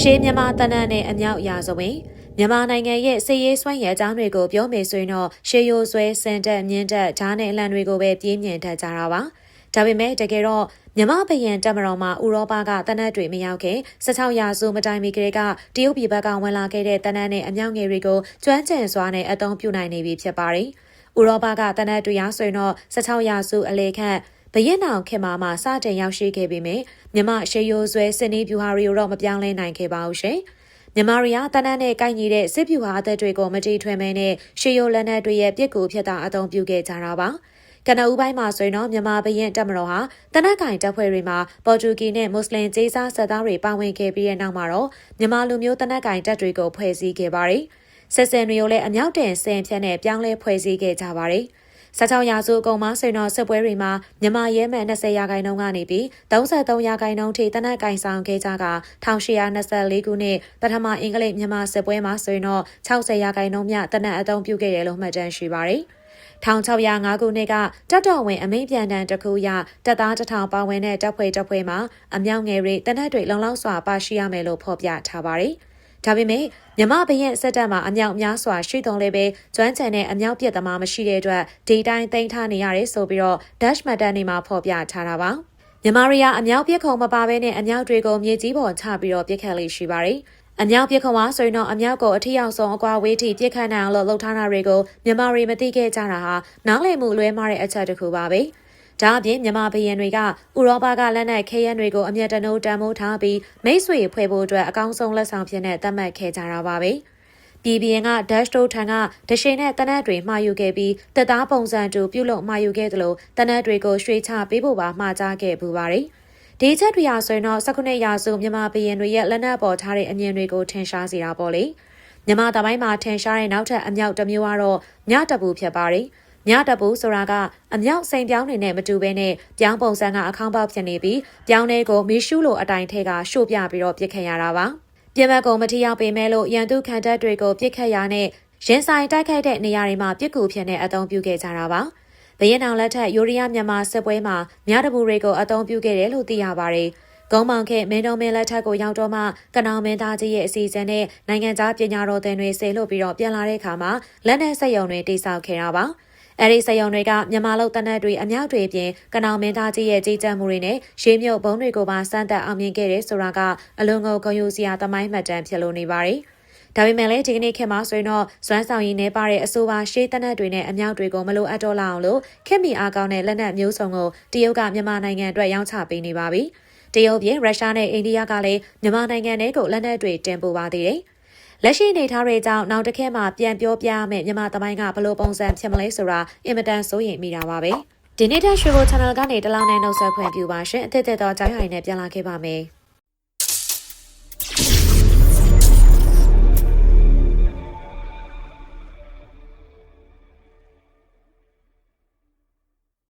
ရှေးမြန်မာတနတ်နဲ့အမြောက်ရာဇဝင်မြန်မာနိုင်ငံရဲ့စစ်ရေးစွမ်းရည်အကြောင်းတွေကိုပြောမယ်ဆိုရင်တော့ရှေးရိုးဆွဲစင်တက်မြင့်တက်ဂျားနဲ့အလံတွေကိုပဲပြင်းပြင်းထက်ကြတာပါဒါပေမဲ့တကယ်တော့မြမဘရင်တက်မတော်မှာဥရောပကတနတ်တွေမရောက်ခင်16ရာစုမတိုင်မီကလေးကတရုတ်ပြည်ဘက်ကဝင်လာခဲ့တဲ့တနတ်နဲ့အမြောက်ငယ်တွေကိုကျွမ်းကျင်စွာနဲ့အသုံးပြုနိုင်နေပြီဖြစ်ပါတယ်။ဥရောပကတနတ်တွေရဆိုရင်တော့16ရာစုအလေခန့် ဘရင်နောင်ခင်မာမှာစတင်ရောက်ရှိခဲ့ပေမဲ့မြမရှေးရိုးဆွဲစနေပြူဟာရီကိုတော့မပြောင်းလဲနိုင်ခဲ့ပါဘူးရှင်။မြမရီယာတနတ်နဲ့ကိုက်ညီတဲ့စစ်ပြူဟာအသက်တွေကိုမတီထွင်မဲနဲ့ရှေးရိုးလက်နက်တွေရဲ့ပြစ်ကူဖြစ်တာအသုံးပြုခဲ့ကြတာပါ။ကနဦးပိုင်းမှာဆိုရင်တော့မြန်မာဘရင်တက်မတော်ဟာတနက်ကင်တပ်ဖွဲ့တွေမှာပေါ်တူဂီနဲ့မွတ်စလင်ကျေးစားဆက်သားတွေပါဝင်ခဲ့ပြီးတဲ့နောက်မှာတော့မြန်မာလူမျိုးတနက်ကင်တပ်တွေကိုဖွဲ့စည်းခဲ့ပါတယ်။ဆက်စင်တွေကိုလည်းအမြောက်တင်ဆင်ဖြတ်နဲ့ပြောင်းလဲဖွဲ့စည်းခဲ့ကြပါတယ်။ 16ရာစုအကုန်မှာဆွေတော်စစ်ပွဲတွေမှာမြန်မာရဲမှန်20ရာခိုင်နှုန်းကနေပြီး33ရာခိုင်နှုန်းထိတနက်ကင်ဆောင်ခဲ့ကြက1824ခုနှစ်ပထမအင်္ဂလိပ်မြန်မာစစ်ပွဲမှာဆွေတော်60ရာခိုင်နှုန်းမြတနက်အသုံးပြုခဲ့တယ်လို့မှတ်တမ်းရှိပါတယ်။1605ခုနှစ်ကတပ်တော်ဝင်အမိန့်ပြန်တမ်းတစ်ခုရတပ်သားတစ်ထောင်ပါဝင်တဲ့တပ်ဖွဲ့တပ်ဖွဲ့မှာအမြောက်ငယ်တွေတနက်တွေလုံလောက်စွာပါရှိရမယ်လို့ဖော်ပြထားပါတယ်။ ဒါပေမဲ့မြမဘရင်စက်တပ်မှာအမြောက်များစွာရှိတုံးလေးပဲကျွမ်းကျန်တဲ့အမြောက်ပြက်သမားမရှိတဲ့အတွက်ဒီတိုင်းသိမ်းထားနေရတယ်ဆိုပြီးတော့ dash မှတ်တမ်းတွေမှာဖော်ပြထားတာပါမြန်မာရီယာအမြောက်ပြက်ခုံမပါဘဲနဲ့အမြောက်တွေကိုမြေကြီးပေါ်ချပြီးတော့ပြက်ခတ်လေးရှိပါတယ်အမြောက်ပြစ်ခွန်ဝါဆိုရင်တော့အမြောက်ကိုအထီရောက်ဆုံးအကွာဝေးထိပြစ်ခတ်နိုင်အောင်လို့လှုပ်ထားတာတွေကိုမြန်မာရီမသိခဲ့ကြတာဟာနားလည်မှုလွဲမှားတဲ့အချက်တစ်ခုပါပဲ။ ဒါအပြင်မြန်မာဘရင်တွေကဥရောပကလက်နက်ခဲယမ်းတွေကိုအမျက်တနိုးတန်မိုးထားပြီးမိတ်ဆွေဖွဲ့ဖို့အတွက်အကောင်းဆုံးလက်ဆောင်ဖြစ်တဲ့သတ်မှတ်ခဲ့ကြတာပါပဲ။ပြည်ပြင်က dash တို့ထံကတရှိန်နဲ့တနက်တွေမှာယူခဲ့ပြီးတက်သားပုံစံတူပြုလုပ်မှာယူခဲ့သလိုတနက်တွေကိုရွှေချပေးဖို့ပါမှာကြားခဲ့ပူပါတယ်။ဒီချက်တွေဟာဆိုရင်တော့19ရာစုမြန်မာဘရင်တွေရဲ့လက်နက်ပေါ်ထားတဲ့အမြင်တွေကိုထင်ရှားစေတာပေါ့လေ။မြန်မာတပိုင်းမှာထင်ရှားတဲ့နောက်ထပ်အမြောက်တစ်မျိုးကတော့ညတပူဖြစ်ပါတယ်။ မြတပူဆိုတာကအမြောက်စိန်ပြောင်းနေနဲ့မတူဘဲနဲ့ပြောင်းပုံစံကအခေါင်းပေါက်ဖြစ်နေပြီးပြောင်းလေးကိုမီရှုလိုအတိုင်းထဲကရှို့ပြပြီးတော့ပြစ်ခတ်ရတာပါပြင်မကုံမထီရောက်ပေမဲ့လို့ရန်သူခံတပ်တွေကိုပြစ်ခတ်ရနဲ့ရင်ဆိုင်တိုက်ခိုက်တဲ့နေရာတွေမှာပြစ်ကူဖြစ်နေအသုံးပြုခဲ့ကြတာပါဘရင်အောင်လက်ထက်ယူရီးယားမြန်မာစစ်ပွဲမှာမြတပူတွေကိုအသုံးပြုခဲ့တယ်လို့သိရပါတယ်ကုန်းမောင်ခေမင်းတော်မင်းလက်ထက်ကိုရောက်တော့မှကနောင်မင်းသားကြီးရဲ့အစီအစဉ်နဲ့နိုင်ငံခြားပညာတော်သင်တွေဆေလွတ်ပြီးတော့ပြန်လာတဲ့အခါမှာလက်နက်စက်ရုံတွေတိစောက်ခဲ့တာပါ။ အဲဒီစယုံတွေကမြန်မာလုတ်တနက်တွေအမြောက်တွေပြင်ကနောင်မင်းသားကြီးရဲ့ကြီးကြပ်မှုတွေနဲ့ရေမြုပ်ဘုံတွေကိုပါစမ်းသပ်အောင်မြင်ခဲ့တယ်ဆိုတာကအလွန်ကိုဂုဏ်ယူစရာသမိုင်းမှတ်တမ်းဖြစ်လို့နေပါတယ်။ဒါပေမဲ့လည်းဒီကနေ့ခေတ်မှာဆိုရင်တော့စွမ်းဆောင်ရည်နေပါတဲ့အဆိုပါရှေးတနက်တွေနဲ့အမြောက်တွေကိုမလိုအပ်တော့လောက်အောင်လို့ခေတ်မီအားကောင်းတဲ့လက်နက်မျိုးစုံကိုတရုတ်ကမြန်မာနိုင်ငံအတွက်ရောင်းချပေးနေပါပြီ။တရုတ်ပြည်ရုရှားနဲ့အိန္ဒိယကလည်းမြန်မာနိုင်ငံထဲကိုလက်နက်တွေတင်ပို့ပါသေးတယ်။ လက်ရှိအနေထားတွေကြောင့်နောက်တစ်ခဲမှာပြန်ပြောပြမယ်မြန်မာသမိုင်းကဘလို့ပုံစံဖြစ်မလဲဆိုတာအင်မတန်စိုးရိမ်မိတာပါပဲဒီနေ့တဲ့ရွှေဘို channel ကနေတလောင်းနဲ့နှုတ်ဆက်ဖွင့်ပြပါရှင်အသစ်သက်သောကြောင်းရိုင်းနဲ့ပြန်လာခဲ့ပါမယ်